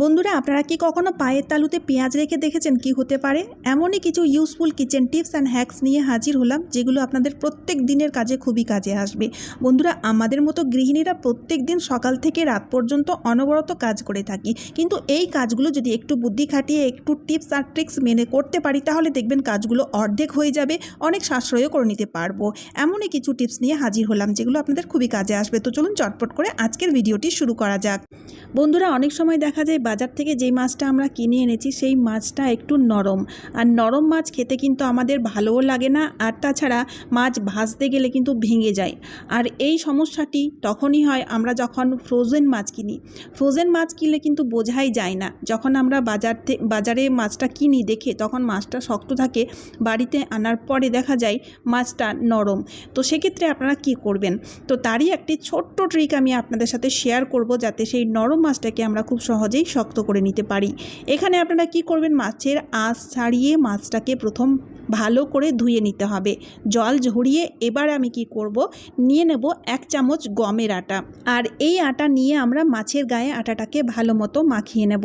বন্ধুরা, আপনারা কি কখনো পায়ের তালুতে পেঁয়াজ রেখে দেখেছেন? কি হতে পারে? এমনই কিছু useful kitchen tips and hacks নিয়ে হাজির হলাম, যেগুলো আপনাদের প্রত্যেক দিনের কাজে খুবই কাজে আসবে। বন্ধুরা, আমাদের মতো গৃহিণীরা প্রত্যেক দিন সকাল থেকে রাত পর্যন্ত অনবরত কাজ করে থাকি। কিন্তু এই কাজগুলো যদি একটু বুদ্ধি খাটিয়ে, একটু টিপস আর ট্রিক্স মেনে করতে পারি, তাহলে দেখবেন কাজগুলো অর্ধেক হয়ে যাবে, অনেক সাশ্রয়ও করে নিতে পারব। এমনই কিছু টিপস নিয়ে হাজির হলাম, যেগুলো আপনাদের খুবই কাজে আসবে। তো চলুন চটপট করে আজকের ভিডিওটি শুরু করা যাক। বন্ধুরা, অনেক সময় দেখা যায় বাজার থেকে যেই মাছটা আমরা কিনে এনেছি, সেই মাছটা একটু নরম। আর নরম মাছ খেতে কিন্তু আমাদের ভালোও লাগে না, আর তাছাড়া মাছ ভাজতে গেলে কিন্তু ভেঙে যায়। আর এই সমস্যাটি তখনই হয় আমরা যখন ফ্রোজেন মাছ কিনি। ফ্রোজেন মাছ কিনলে কিন্তু বোঝাই যায় না। যখন আমরা বাজার বাজারে মাছটা কিনি, দেখে তখন মাছটা শক্ত থাকে, বাড়িতে আনার পরে দেখা যায় মাছটা নরম। তো সেক্ষেত্রে আপনারা কি করবেন? তো তারই একটি ছোট্ট ট্রিক আমি আপনাদের সাথে শেয়ার করব, যাতে সেই নরম মাছটাকে আমরা খুব সহজেই শক্ত করে নিতে পারি। এখানে আপনারা কি করবেন? মাছের আঁশ ছাড়িয়ে মাছটাকে প্রথম ভালো করে ধুয়ে নিতে হবে। জল ঝরিয়ে এবার আমি কি করব? নিয়ে নেব এক চামচ গমের আটা। আর এই আটা নিয়ে আমরা মাছের গায়ে আটাটাকে ভালো মতো মাখিয়ে নেব।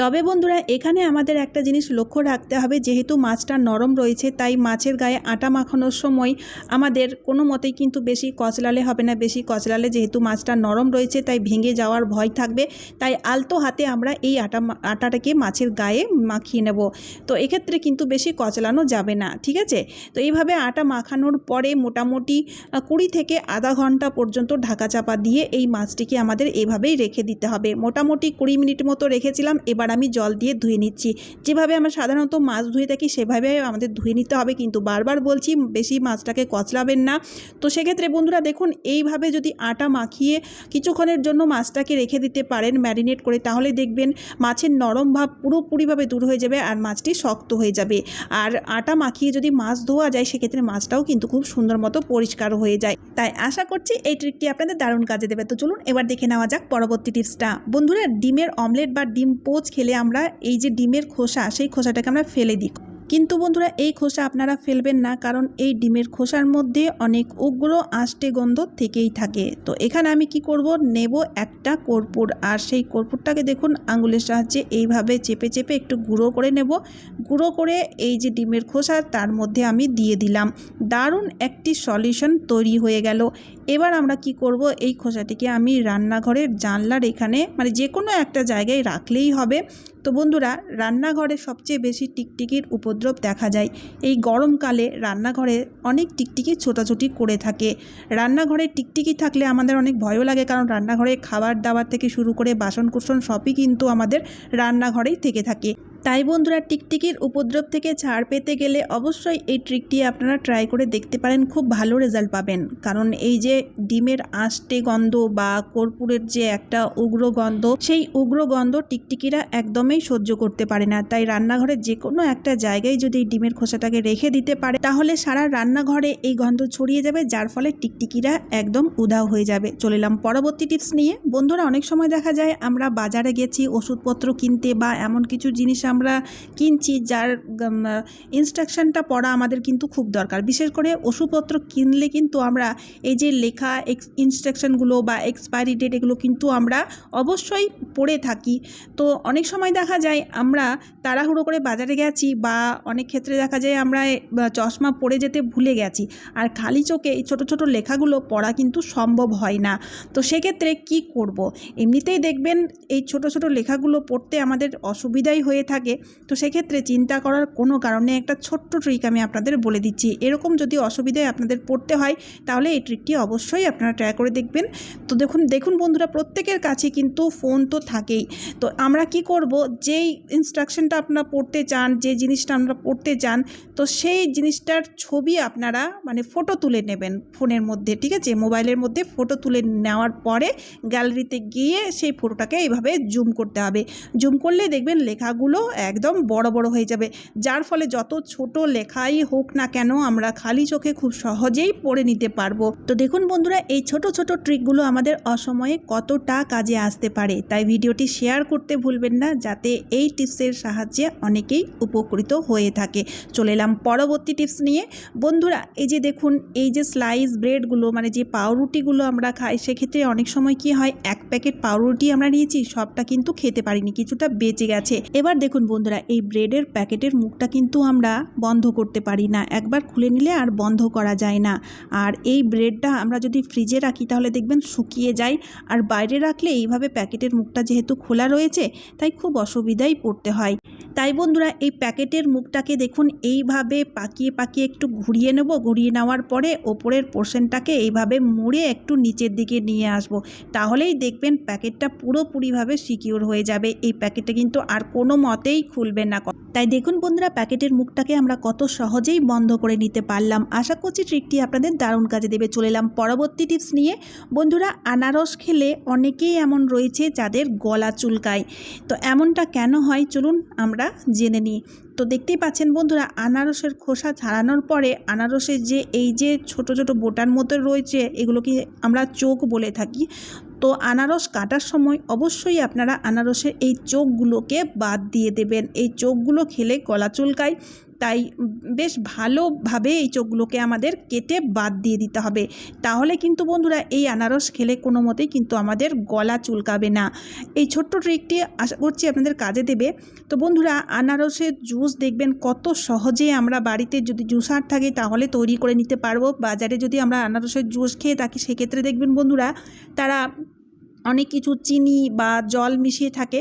তবে বন্ধুরা, এখানে আমাদের একটা জিনিস লক্ষ্য রাখতে হবে, যেহেতু মাছটা নরম রয়েছে, তাই মাছের গায়ে আটা মাখানোর সময় আমাদের কোনো মতেই কিন্তু বেশি কচলালে হবে না। বেশি কচলালে যেহেতু মাছটা নরম রয়েছে, তাই ভেঙে যাওয়ার ভয় থাকবে। তাই আলতো হাতে আমরা এই আটা আটাটাকে মাছের গায়ে মাখিয়ে নেব। তো এক্ষেত্রে কিন্তু বেশি কচলানো যাবে না, ঠিক আছে? তো এইভাবে আটা মাখানোর পরে মোটামুটি কুড়ি থেকে আধা ঘণ্টা পর্যন্ত ঢাকা চাপা দিয়ে এই মাছটিকে আমাদের এভাবেই রেখে দিতে হবে। মোটামুটি কুড়ি মিনিট মতো রেখেছিলাম এবার আমি জল দিয়ে ধুয়ে নিচ্ছি। যেভাবে আমরা সাধারণত মাছ ধুয়ে থাকি, সেভাবে আমাদের ধুয়ে নিতে হবে। কিন্তু বারবার বলছি, বেশি মাছটাকে কচলাবেন না। তো সেক্ষেত্রে বন্ধুরা দেখুন, এইভাবে যদি আটা মাখিয়ে কিছুক্ষণের জন্য মাছটাকে রেখে দিতে পারেন, ম্যারিনেট করে, তাহলে দেখবেন মাছের নরম ভাব পুরোপুরিভাবে দূর হয়ে যাবে আর মাছটি শক্ত হয়ে যাবে। আর আটা মাখিয়ে যদি মাছ ধোয়া যায়, সেক্ষেত্রে মাছটাও কিন্তু খুব সুন্দর মতো পরিষ্কার হয়ে যায়। তাই আশা করছি এই ট্রিকটি আপনাদের দারুণ কাজে দেবে। তো চলুন এবার দেখে নেওয়া যাক পরবর্তী টিপসটা। বন্ধুরা, ডিমের অমলেট বা ডিম পোচ খেলে আমরা এই যে ডিমের খোসা সেই খোসাটাকে আমরা ফেলে দিই। কিন্তু বন্ধুরা, এই খোসা আপনারা ফেলবেন না, কারণ এই ডিমের খোসার মধ্যে অনেক উগ্র আষ্টে গন্ধ থেকেই থাকে। তো এখানে আমি কি করব? নেব একটা কর্পূর। আর সেই কর্পূরটাকে দেখুন, আঙুলের সাহায্যে এইভাবে চেপে চেপে একটু গুঁড়ো করে নেব। গুঁড়ো করে এই যে ডিমের খোসা, তার মধ্যে আমি দিয়ে দিলাম। দারুণ একটি সলিউশন তৈরি হয়ে গেল। এবার আমরা কি করব? এই খোসাটিকে আমি রান্নাঘরের জানলার এখানে মানে যে কোনো একটা জায়গায় রাখলেই হবে। তো বন্ধুরা রান্নাঘরে সবচেয়ে বেশি টিকটিকির উপদ্রব দেখা যায়। এই গরমকালে রান্নাঘরে অনেক টিকটিকি ছোটাছুটি করে থাকে। রান্নাঘরে টিকটিকি থাকলে আমাদের অনেক ভয়ও লাগে, কারণ রান্নাঘরে খাবার দাবার থেকে শুরু করে বাসনকুসন সবই কিন্তু আমাদের রান্নাঘরেই থেকে থাকে। তাই বন্ধুরা টিকটিকির উপদ্রব থেকে ছাড় পেতে গেলে অবশ্যই এই ট্রিকটি আপনারা ট্রাই করে দেখতে পারেন, খুব ভালো রেজাল্ট পাবেন। কারণ এই যে ডিমের আষ্টে গন্ধ বা কর্পূরের যে একটা উগ্র গন্ধ, সেই উগ্র গন্ধ টিকটিকিরা একদমই সহ্য করতে পারে না। তাই রান্নাঘরের যে কোনো একটা জায়গায় যদি এই ডিমের খোসাটাকে রেখে দিতে পারে, তাহলে সারা রান্নাঘরে এই গন্ধ ছড়িয়ে যাবে, যার ফলে টিকটিকিরা একদম উধাও হয়ে যাবে। চলে এলাম পরবর্তী টিপস নিয়ে। বন্ধুরা, অনেক সময় দেখা যায় আমরা বাজারে গেছি, ওষুধপত্র কিনতে বা এমন কিছু জিনিস আমরা কিনছি, যার ইনস্ট্রাকশনটা পড়া আমাদের কিন্তু খুব দরকার। বিশেষ করে ওষুধপত্র কিনলে কিন্তু আমরা এই যে লেখা এক্স ইনস্ট্রাকশনগুলো বা এক্সপায়ারি ডেট এগুলো কিন্তু আমরা অবশ্যই পড়ে থাকি। তো অনেক সময় দেখা যায় আমরা তাড়াহুড়ো করে বাজারে গেছি বা অনেক ক্ষেত্রে দেখা যায় আমরা চশমা পরে যেতে ভুলে গেছি আর খালি চোখে এই ছোটো ছোটো লেখাগুলো পড়া কিন্তু সম্ভব হয় না। তো সেক্ষেত্রে কি করব। এমনিতেই দেখবেন এই ছোট ছোট লেখাগুলো পড়তে আমাদের অসুবিধাই হয়ে থাকে। তো সেক্ষেত্রে চিন্তা করার কোনো কারণে একটা ছোট্ট ট্রিক আমি আপনাদের বলে দিচ্ছি। এরকম যদি অসুবিধায় আপনাদের পড়তে হয়, তাহলে এই ট্রিকটি অবশ্যই আপনারা ট্রাই করে দেখবেন। তো দেখুন দেখুন বন্ধুরা, প্রত্যেকের কাছে কিন্তু ফোন তো থাকেই। তো আমরা কি করব? যেই ইনস্ট্রাকশনটা আপনারা পড়তে চান, যে জিনিসটা আমরা পড়তে চান, তো সেই জিনিসটার ছবি আপনারা মানে ফটো তুলে নেবেন ফোনের মধ্যে, ঠিক আছে? মোবাইলের মধ্যে ফটো তুলে নেওয়ার পরে গ্যালারিতে গিয়ে সেই ফটোটাকে এইভাবে জুম করতে হবে। জুম করলে দেখবেন লেখাগুলো একদম বড় বড় হয়ে যাবে। যার ফলে যত ছোট লেখাই হোক না কেন আমরা খালি চোখে খুব সহজেই পড়ে নিতে পারব। তো দেখুন বন্ধুরা, এই ছোট ছোট ট্রিকগুলো আমাদের অসময়ে কতটা কাজে আসতে পারে, তাই ভিডিওটি শেয়ার করতে ভুলবেন না, যাতে এই টিপসের সাহায্যে অনেকেই উপকৃত হয়ে থাকে। চলে এলাম পরবর্তী টিপস নিয়ে। বন্ধুরা, এই যে দেখুন, এই যে স্লাইস ব্রেডগুলো মানে যে পাউরুটিগুলো আমরা খাই, সেক্ষেত্রে অনেক সময় কি হয়, এক প্যাকেট পাউরুটি আমরা নিয়েছি, সবটা কিন্তু খেতে পারিনি, কিছুটা বেঁচে গেছে। এবার দেখুন বন্ধুরা, এই ব্রেডের প্যাকেটের মুখটা কিন্তু আমরা বন্ধ করতে পারি না। একবার খুলে নিলে আর বন্ধ করা যায় না। আর এই ব্রেডটা আমরা যদি ফ্রিজে রাখি, তাহলে দেখবেন শুকিয়ে যায়। আর বাইরে রাখলে এইভাবে প্যাকেটের মুখটা যেহেতু খোলা রয়েছে, তাই খুব অসুবিধাই পড়তে হয়। তাই বন্ধুরা, এই প্যাকেটের মুখটাকে দেখুন, এইভাবে পাকিয়ে পাকিয়ে একটু ঘুরিয়ে নেব। ঘুরিয়ে নেওয়ার পরে ওপরের পোর্শনটাকে এইভাবে মুড়ে একটু নিচের দিকে নিয়ে আসব। তাহলেই দেখবেন প্যাকেটটা পুরোপুরিভাবে সিকিউর হয়ে যাবে। এই প্যাকেটটা কিন্তু আর কোনো মতেই খুলবে না তাই দেখুন বন্ধুরা, প্যাকেটের মুখটাকে আমরা কত সহজেই বন্ধ করে নিতে পারলাম। আশা করছি ট্রিকটি আপনাদের দারুণ কাজে দেবে। চলে এলাম পরবর্তী টিপস নিয়ে। বন্ধুরা, আনারস খেলে অনেকেই এমন রয়েছে যাদের গলা চুলকায়। তো এমনটা কেন হয়? চলুন আমরা জেনে নিই। তো দেখতেই পাচ্ছেন বন্ধুরা, আনারসের খোসা ছাড়ানোর পরে আনারসের যে, এই যে ছোট ছোট বোটার মতো রয়েছে, এগুলোকে আমরা চোখ বলে থাকি। তো আনারস কাটার সময় অবশ্যই আপনারা আনারসের এই চোখগুলোকে বাদ দিয়ে দেবেন। এই চোখগুলো খেলে গলা চুলকায়, তাই বেশ ভালোভাবে এই চোখগুলোকে আমাদের কেটে বাদ দিয়ে দিতে হবে। তাহলে কিন্তু বন্ধুরা এই আনারস খেলে কোনো মতেই কিন্তু আমাদের গলা চুলকাবে না। এই ছোট্ট ট্রিকটি আশা করছি আপনাদের কাজে দেবে। তো বন্ধুরা, আনারসের জুস দেখবেন কত সহজে আমরা বাড়িতে যদি জুসার থাকে তাহলে তৈরি করে নিতে পারব। বাজারে যদি আমরা আনারসের জুস খেয়ে থাকি, সেক্ষেত্রে দেখবেন বন্ধুরা, তারা অনেক কিছু চিনি বা জল মিশিয়ে থাকে।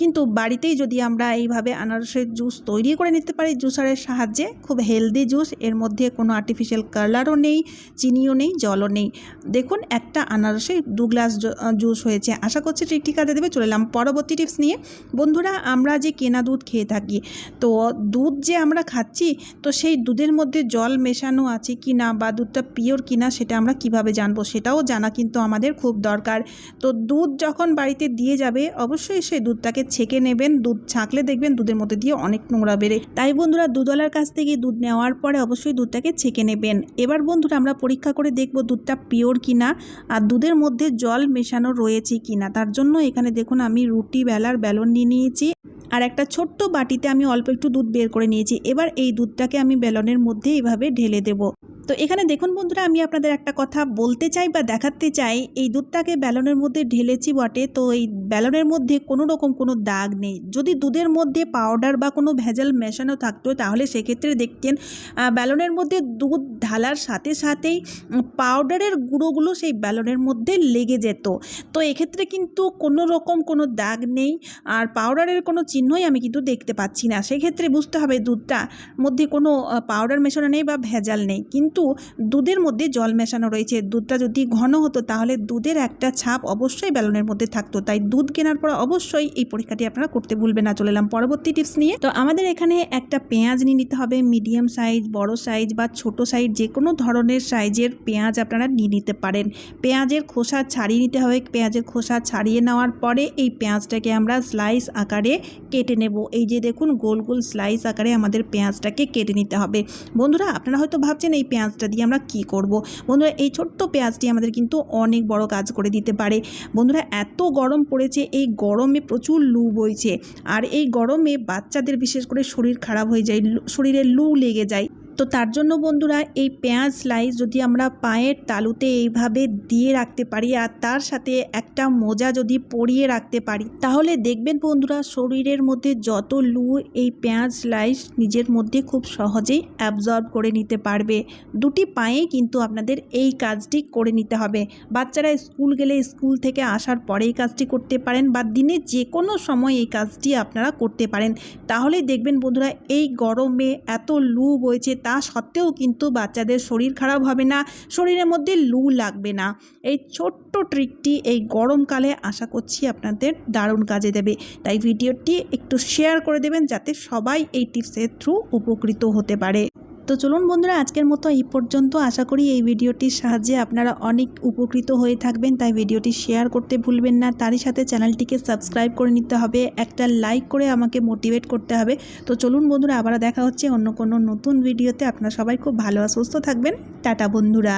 কিন্তু বাড়িতেই যদি আমরা এইভাবে আনারসের জুস তৈরি করে নিতে পারি, জুসারের সাহায্যে খুব হেলদি জুস, এর মধ্যে কোনো আর্টিফিশিয়াল কালারও নেই, চিনিও নেই, জলও নেই। দেখুন, একটা আনারসে দু গ্লাস জুস হয়েছে। আশা করছি ট্রিকটি কাজে দেবে, চলে এলাম পরবর্তী টিপস নিয়ে। বন্ধুরা, আমরা যে কেনা দুধ খেয়ে থাকি, তো দুধ যে আমরা খাচ্ছি, তো সেই দুধের মধ্যে জল মেশানো আছে কি না বা দুধটা পিওর কি না সেটা আমরা কীভাবে জানব সেটাও জানা কিন্তু আমাদের খুব দরকার। তো দুধ যখন বাড়িতে দিয়ে যাবে, অবশ্যই সেই দুধটাকে ছেঁকে নেবেন, দুধ ছাঁকলে দেখবেন দুধের মধ্যে দিয়ে অনেক নোংরা বেড়ে। তাই বন্ধুরা, দুধওয়ালার কাছ থেকে দুধ নেওয়ার পরে অবশ্যই দুধটাকে ছেঁকে নেবেন। এবার বন্ধুরা, আমরা পরীক্ষা করে দেখব দুধটা পিওর কিনা আর দুধের মধ্যে জল মেশানো রয়েছে কিনা। তার জন্য এখানে দেখুন, আমি রুটি, বেলার বেলন নিয়ে নিয়েছি আর একটা ছোট্ট বাটিতে আমি অল্প একটু দুধ বের করে নিয়েছি। এবার এই দুধটাকে আমি বেলনের মধ্যে এইভাবে ঢেলে দেবো। তো এখানে দেখুন বন্ধুরা, আমি আপনাদের একটা কথা বলতে চাই বা দেখাতে চাই। এই দুধটাকে ব্যালনের মধ্যে ঢেলেছি বটে, তো এই ব্যালনের মধ্যে কোনো রকম কোনো দাগ নেই। যদি দুধের মধ্যে পাউডার বা কোনো ভেজাল মেশানো থাকতো, তাহলে সেক্ষেত্রে দেখতেন ব্যালনের মধ্যে দুধ ঢালার সাথে সাথেই পাউডারের গুঁড়োগুলো সেই ব্যালনের মধ্যে লেগে যেত। তো এক্ষেত্রে কিন্তু কোনো রকম কোনো দাগ নেই, আর পাউডারের কোনো চিহ্নই আমি কিন্তু দেখতে পাচ্ছি না। সেক্ষেত্রে বুঝতে হবে দুধটা মধ্যে কোনো পাউডার মেশানো নেই বা ভেজাল নেই। কিন্তু দুধের মধ্যে জল মেশানো রয়েছে। দুধটা যদি ঘন হতো তাহলে দুধের একটা ছাপ অবশ্যই ব্যালনের মধ্যে থাকতো। তাই দুধ কেনার পর অবশ্যই এই পরীক্ষাটি আপনারা করতে ভুলবেন না। চলে এলাম পরবর্তী টিপস নিয়ে। তো আমাদের এখানে একটা পেঁয়াজ নিয়ে নিতে হবে। মিডিয়াম সাইজ, বড় সাইজ বা ছোট সাইজ যে কোনো ধরনের সাইজের পেঁয়াজ আপনারা নিয়ে নিতে পারেন। পেঁয়াজের খোসা ছাড়িয়ে নিতে হবে। পেঁয়াজের খোসা ছাড়িয়ে নেওয়ার পরে এই পেঁয়াজটাকে আমরা স্লাইস আকারে কেটে নেব। এই যে দেখুন, গোল গোল স্লাইস আকারে আমাদের পেঁয়াজটাকে কেটে নিতে হবে। বন্ধুরা, আপনারা হয়তো ভাবছেন এই পেঁয়াজটা দিয়ে আমরা কি করব। বন্ধুরা, এই ছোট্ট পেঁয়াজটি আমাদের কিন্তু অনেক বড় কাজ করে দিতে পারে। বন্ধুরা, এত গরম পড়েছে, এই গরমে প্রচুর লু বইছে। আর এই গরমে বাচ্চাদের বিশেষ করে শরীর খারাপ হয়ে যায়, শরীরে লু লেগে যায়। তো তার জন্য বন্ধুরা, এই পেঁয়াজ স্লাইস যদি আমরা পায়ের তালুতে এইভাবে দিয়ে রাখতে পারি আর তার সাথে একটা মোজা যদি পরিয়ে রাখতে পারি, তাহলে দেখবেন বন্ধুরা শরীরের মধ্যে যত লু এই পেঁয়াজ স্লাইস নিজের মধ্যে খুব সহজেই অ্যাবজর্ব করে নিতে পারবে। দুটি পায়েই কিন্তু আপনাদের এই কাজটি করে নিতে হবে। বাচ্চারা স্কুল গেলে স্কুল থেকে আসার পরে এই কাজটি করতে পারেন বা দিনে যে কোনো সময় এই কাজটি আপনারা করতে পারেন। তাহলে দেখবেন বন্ধুরা, এই গরমে এত লু বইছে তা সত্ত্বেও কিন্তু বাচ্চাদের শরীর খারাপ হবে না, শরীরের মধ্যে লু লাগবে না। এই ছোট্ট ট্রিকটি এই গরমকালে আশা করছি আপনাদের দারুণ কাজে দেবে। তাই ভিডিওটি একটু শেয়ার করে দেবেন যাতে সবাই এই টিপসের থ্রু উপকৃত হতে পারে। তো চলুন বন্ধুরা, আজকের মতো এই পর্যন্ত। আশা করি এই ভিডিওটির সাহায্যে আপনারা অনেক উপকৃত হয়ে থাকবেন, তাই ভিডিওটি শেয়ার করতে ভুলবেন না। তারই সাথে চ্যানেলটিকে সাবস্ক্রাইব করে নিতে হবে, একটা লাইক করে আমাকে মোটিভেট করতে হবে। তো চলুন বন্ধুরা আবার দেখা হচ্ছে অন্য কোনো নতুন ভিডিওতে। আপনারা সবাই খুব ভালো সুস্থ থাকবেন। টাটা বন্ধুরা।